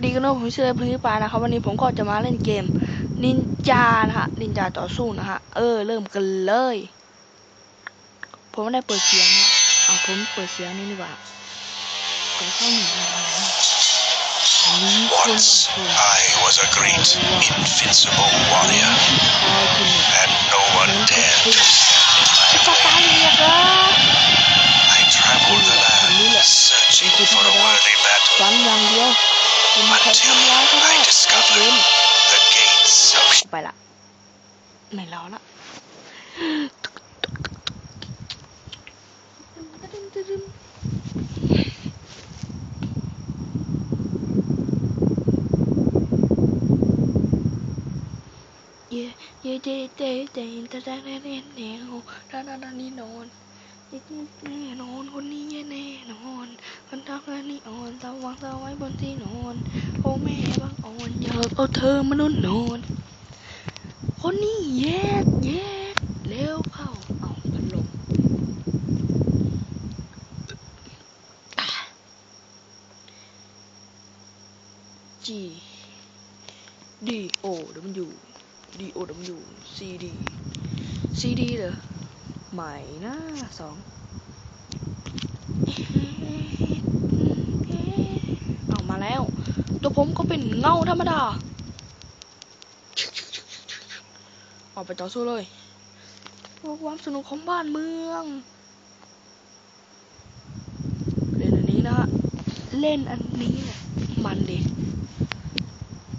วัสดีกันด้วยผมชื่อพลิปานะครับวันนี้ผมก็จะมาเล่นเกมนินจานะฮะนินจาต่อสู้นะฮะเออเริ่มกันเลย ผมไม่ได้เปิดเสียงนะเอาผมเปิดเสียงนี่ดีกว่าเปิดเข้าหนึ่งนะมีคนบางคน I was a great, invincible warrior, and no one dared to คุณมาใคร until ทำร้ายก็ได้ I discovered the gates of ไปละไม่รอละเย่เย่เย่เย่เย่แต่แต่แน่แน่แน่ด้านด้านนี้นอนแน่นอนคนนี้แน่นอนคนทำงานนี่อ่อนตะวางตะไว้บนที่น อนโอ้แม่บางอ่อนอยากเอาเธอมานอนนอนคนนี้แยกแยกเร็วเข้าเอาพัดลมจีดีโอดับยูดีโอดับยูซีดีซีดีเหรอใหม่นะสอง ตัวผมก็เป็นเงาธรรมดา ออกไปต่อสู้เลยเพื่อความสนุกของบ้านเมืองเล่นอันนี้นะฮะเล่นอันนี้เนี่ยมันดิ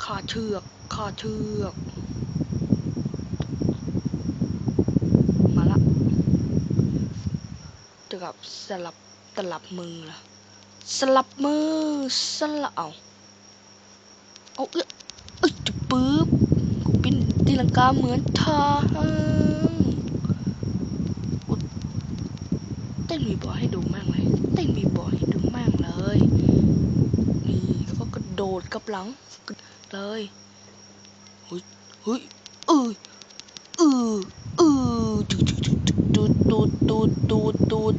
ขาเชือกขาเชือกมาละเจอกับสลับตลับมือละสลับมือสลับเอา เอาเอ้ยเอ้ยจะปึ๊บกูปิ้นตีลังกาเหมือนทางกูเต้นมีบอให้ดูแม่งเลยเต้นมีบอให้ดูแม่งเลยนี่แล้วก็กระโดดกับหลังเลยเฮ้ยเฮ้ยเออเออเออจุดจุดจุดจุดตูดตูดตูดตูด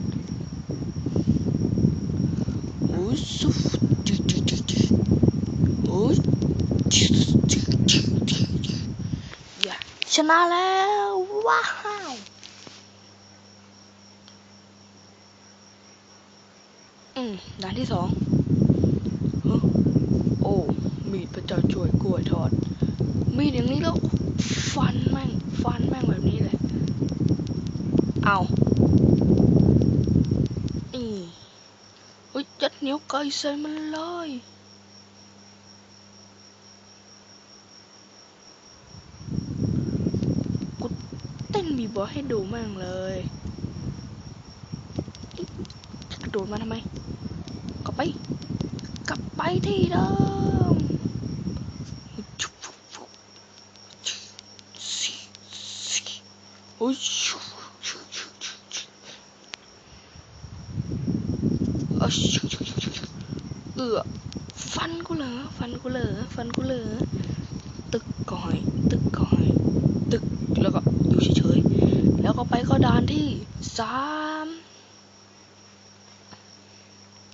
โอ้ยสุดจุดจุดจุดจุดโอ้ยจุดจุดจุดจุด อย่า ชนะแล้วว้าวอืมด่านที่สองโอ้มีดพระเจ้าช่วยกล้วยทอด มีดอย่างนี้แล้วฟันแม่งฟันแม่งแบบนี้เลยเอานี่เฮ้ยยัดเหนียวไก่ใส่มันเลย เต้นบีบอยให้ดูแม่งเลยกระโดดมาทำไมกลับไป กลับไปที่เดิมโอ้ยเออฟันกูเหรอฟันกูเหรอฟันกูเหรอ ตึกก่อย ตึกก่อย ตึก แล้วก็อยู่เฉยๆ แล้วก็ไปเข้าด่านที่ สาม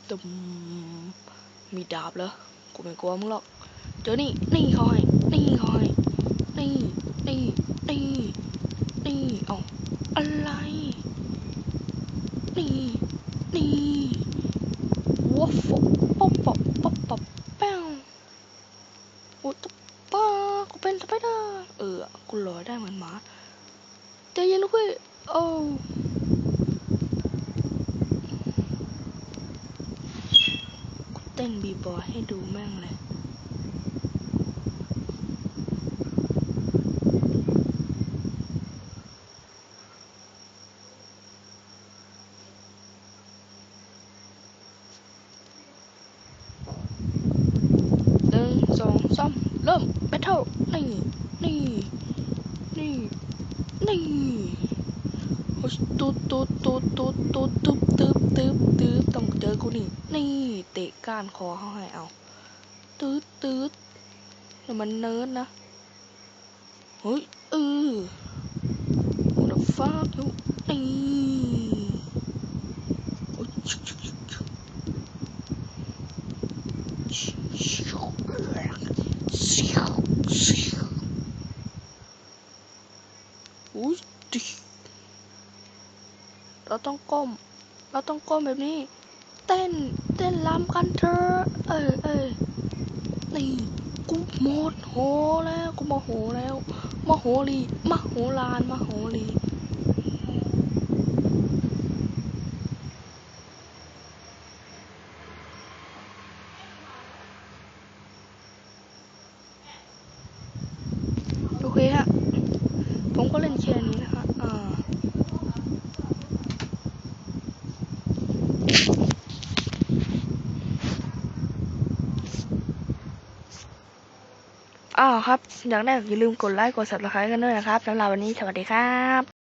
ตุมมีดาบเหรอกูไม่กลัวมึงหรอก เจอนี่ นี่คอยนี่คอยนี่ นี่ นี่ นี่เอาอะไร นี่ นี่วัฟฟป๊อปป๊อปป๊อปป๊อปแป้งโอ้ตะป้ากูเป็นสไปเดอร์เออ กูลอยได้เหมือนหมาใจเย็นนะเว้ยโอ้ เต้นบีบอยให้ดูแม่งเลยหนึ่งสองสามเริ่มแบทเทิลนี่ นี่ นี่ นี่โอ้ยตูดตูดตูดตูดตูดตึ๊บตึ๊บตึ๊บตึ๊บต้อง เจอกูนี่ นี่เตะก้านคอเขาให้เอา ตืดตืดแต่มันเนิร์ดนะ เฮ้ยเออดอกฟ้าอยู่นี่อุ้ยดิเราต้องก้ม เราต้องก้มแบบนี้ เต้น เต้นรำกันเถอะเอ้ยเอ้ยนี่กูโมดโหแล้วกูโมโหแล้วโมโหลีมโหลานมโหลีโอเคฮะ ผมก็เล่นแค่นี้นะฮะอ่า อ้าวครับ อย่ากได้อย่าลืมกดไลค์กด subscribe กันด้วยนะครับสำหรับวันนี้สวัสดีครับ